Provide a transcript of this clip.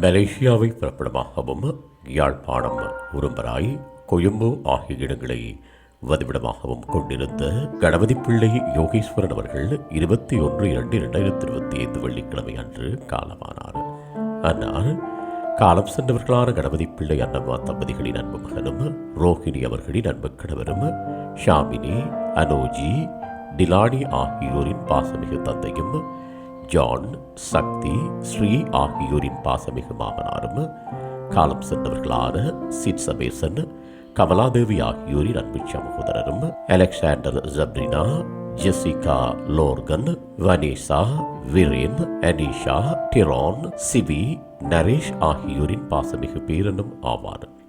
மலேசியாவை பிறப்பிடமாகவும் யாழ்ப்பாணம் உரும்பராய் கொழும்பு ஆகிய இடங்களை வதிவிடமாகவும் கொண்டிருந்த கணபதி பிள்ளை யோகேஸ்வரன் அவர்கள் இருபத்தி ஒன்று இரண்டு இரண்டாயிரத்தி இருபத்தி ஐந்து வெள்ளிக்கிழமை அன்று காலமானார். ஆனால் காலம் சென்றவர்களான கணபதி பிள்ளை அன்னம்மா தம்பதிகளின் அன்பு மகனும் ரோஹிணி அவர்களின் அன்பு கணவரும் ஷாமினி அனோஜி டிலானி ஆகியோரின் பாசமிகு தந்தையும் ஜான் சக்தி ஸ்ரீ ஆகியோரின் பாசமிகு மாமனாரும் காலம் சென்றவர்களான சிட் சபேசன் கமலாதேவி ஆகியோரின் அன்பு சகோதரரும் Alexander Jabrina Jessica Lorcan Vanessa Viren Anisha Tran Shivi Naresh ஆகியோரின் பாசமிகு பேரனும் ஆவார்.